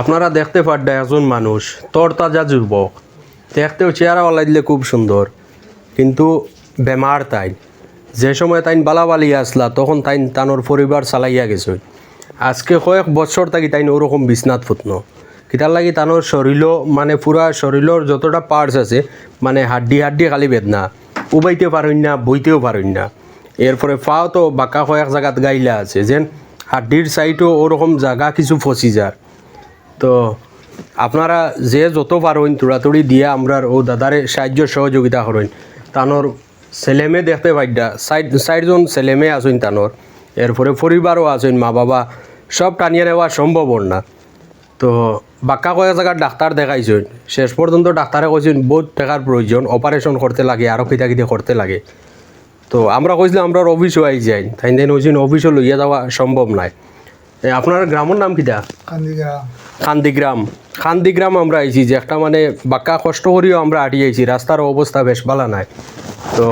আপনারা দেখতে পারডা একজন মানুষ, তরতাজা যুবক। দেখতেও চেহারা দিলে খুব সুন্দর। কিন্তু বেমার তাই যে সময় তাইন বালাবালি আসলা, তখন তাইন তানোর পরিবার চালাইয়া গেছে। আজকে কয়েক বছর থাকি তাইন ওরকম বিছনাত ফুটনো। কিতার লাগি তানোর শরীরও মানে পুরা শরীরের যতটা পার্টস আছে মানে হাড্ডি হাড্ডি খালি বেদনা। উবাইতে পারেন না, বইতেও পারেন না। এরপরে পাও তো বাঁকা কয়েক জায়গাত গাইলা আছে, যেন হাড্ডির সাইডও ওরকম জায়গা কিছু ফসি যার। তো আপনারা যে যত পারেন তুড়াতুড়ি দিয়ে আমরা ও দাদারে সাহায্য সহযোগিতা করেন, তানোর ছেলেমে দেখতে পাইডা, সাইড সাইডজন ছেলেমে আছেন তানোর, এরপরে পরিবারও আছেন মা বাবা সব টানিয়ে নেওয়া সম্ভব না। তো বাক্কা কয়েক জায়গার ডাক্তার দেখাইছেন, শেষ পর্যন্ত ডাক্তারে কইছেন বহুত টাকার প্রয়োজন, অপারেশন করতে লাগে আরও কিতা কিতা করতে লাগে। তো আমরা কইছিলাম আমরা অফিসও আই যাই তাই দেন ওই অফিসও লইয়া যাওয়া সম্ভব নাই। আপনার গ্রামের নাম কিটা কান্দিগ্রাম। খান্দিগ্রাম। খান্দিগ্রাম আমরা আইছি যে একটা মানে বাক্কা কষ্ট করিও আমরা আইছি রাস্তার অবস্থা বেশ ভালো নাই। তো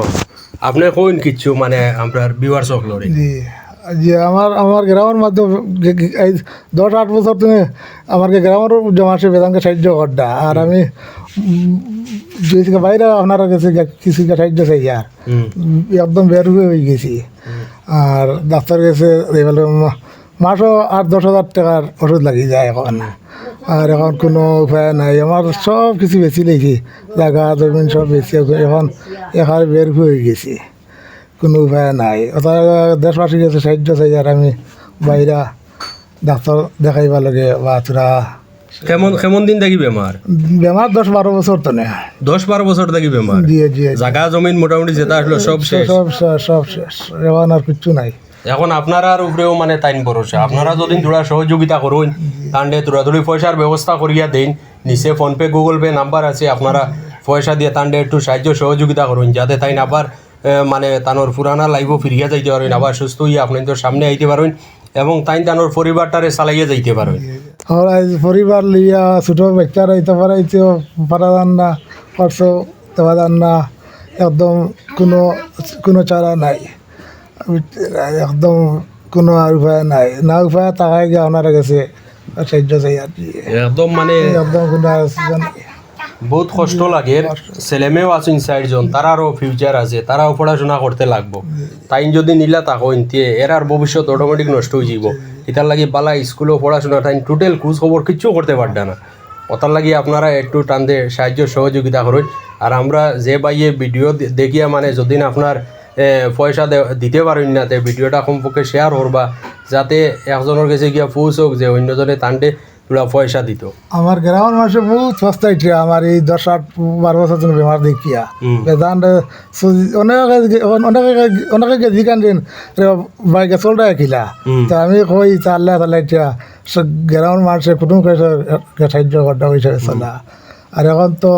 আপনি কইন কিচ্ছু মানে বিওয়ার চক জি জি আমার আমার গ্রামের মাধ্যমে দশ আট বছর তুমি আমাকে গ্রামের জমাসে বেদাঙ্গে সাহায্য করডা। আর আমি দুই থেকে বাইরে আপনারা কাছে কিছু সাহায্য চাই আর। একদম বের হয়ে গেছি। আর ডাক্তার কাছে মাসও আট দশ হাজার টাকার ওষুধ লাগি যায় এখন আর এখন কোনো উপায় নাই। আমার সব কিছু বেশি লেগেছি জায়গা জমিন সব বেশি এখন এখন বের হয়ে গেছি। কোনো উপায় নাই। অর্থাৎ দেশবাসীর কাছে সাহায্য চাই আর আমি বাইরা ডাক্তার দেখাইবা লাগে বা তোরা কেমন কেমন দিন থাকি বেমার বেমার দশ বারো বছর তো না দশ বারো বছর থাকি বেমার জাগা জমিন মোটামুটি যেটা আসলো সব শেষ? সব সব- সব শেষ। এখন আর কিচ্ছু নাই। এখন আপনারার উপরেও মানে তাইন ভরসা। আপনারা যদি তোরা সহযোগিতা করুন, তাহলে দৌড়াদৌড়ি পয়সার ব্যবস্থা করিয়া দিন। নিচে ফোনপে, গুগল পে নাম্বার আছে, আপনারা পয়সা দিয়ে তান্ডে একটু সাহায্য, সহযোগিতা করুন। যাতে তাই আবার মানে তানোর পুরানা লাইফও ফিরিয়া যাইতে পারেন, আবার সুস্থ হইয়া আপনাদের সামনে আইতে পারেন, এবং তাই তানোর পরিবারটারে চালাইয়া যাইতে পারেন। পরিবার লিয়া ছোট বাচ্চারা ইতে পারাইতে পারা যান না, খরচ দেওয়া না, একদম কোনো কোনো চারা নাই। একদম কোনো আর উপায় নাই। না উপায় তাকাই গিয়ে ওনারা গেছে সাহায্য চাই আর কি। একদম মানে একদম কোনো আর বহুত কষ্ট লাগে। ছেলেমেয়েও আছেন চারজন তারারও ফিউচার আছে তারাও পড়াশোনা করতে লাগবো। তাই যদি নিলা তাকো ইন্তিয়ে এরার ভবিষ্যৎ অটোমেটিক নষ্ট হয়ে যাব। এটার লাগি বালা স্কুলেও পড়াশোনা তাই টোটাল খোঁজ খবর কিচ্ছু করতে পারবে না। ওটার লাগি আপনারা একটু টানতে সাহায্য সহযোগিতা করুন আর আমরা যে বাইয়ে ভিডিও দেখিয়া মানে যদি আপনার পয়সা দিতে পারেন না তে ভিডিওটা কমপক্ষে শেয়ার করবা যাতে একজনের কাছে গিয়া পৌঁছক যে অন্যজনে টানতে তোরা পয়সা দিত। আমার গ্রামের মানুষ বহুত সস্তা ছিল আমার এই দশ আট বারো বছর জন্য বেমার দেখিয়া। বেদান অনেকে অনেকে অনেকে গেছি কান দিন বাইকে চলটা কিলা। তো আমি কই তাহলে তাহলে এতিয়া গ্রামের মানুষের কুটুম সাহায্য করতে হিসাবে চলা আর এখন তো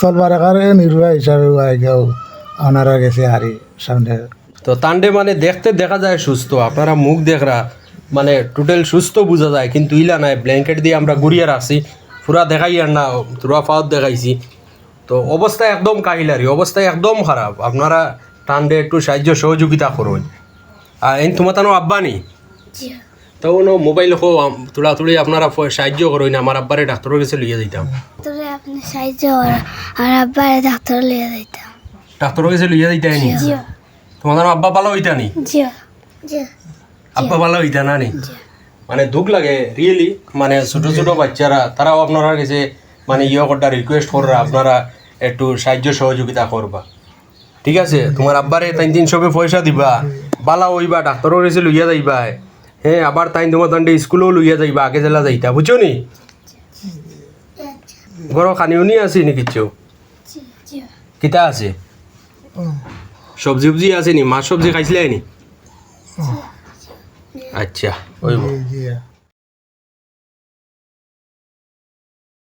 চলবার একারে নির্বাহ হিসাবে কেউ ওনারা গেছে হারি। সামনে। তো তান্ডে মানে দেখতে দেখা যায় সুস্থ আপনারা মুখ দেখরা মানে টোটাল সুস্থ বোঝা যায় কিন্তু ইলা নাই ব্ল্যাঙ্কেট দিয়ে আমরা ঘুরিয়ে রাখছি পুরা দেখাই আর না তুরা ফাওত দেখাইছি। তো অবস্থা একদম কাহিলারি অবস্থা একদম খারাপ আপনারা টান্ডে একটু সাহায্য সহযোগিতা করুন। আর এই তোমার তানো আব্বা নি? তো নো মোবাইল হো তুলা তুলি আপনারা সাহায্য করুন আমার আব্বারে ডাক্তারের কাছে লিয়ে দিতাম সাহায্য আর আব্বার ডাক্তার লিয়ে দিতাম ডাক্তারের কাছে লিয়ে দিতাই নি? জিও তোমার তানো আব্বা ভালো হইতা নি? আব্বা পালা হইতা না নি? মানে দুঃখ লাগে রিয়েলি মানে ছোট ছোট বাচ্চারা তারাও আপনারা কাছে মানে ইয়ে করটা রিকোয়েস্ট কররা আপনারা একটু সাহায্য সহযোগিতা করবা। ঠিক আছে? তোমার আব্বারে তাই দিন সবে পয়সা দিবা। বালা হইবা ডাক্তারের কাছে লইয়া যাইবা। হ্যাঁ আবার তাই তোমার তান্ডে স্কুলেও লইয়া যাইবা আগে জেলা যাইতা বুঝছ নি? ঘর খানিও নি আছে নি কিচ্ছু জিও কিতা আছে? সবজি উবজি আছে নি? মাছ সবজি খাইছিলে নি? আচ্ছা ওই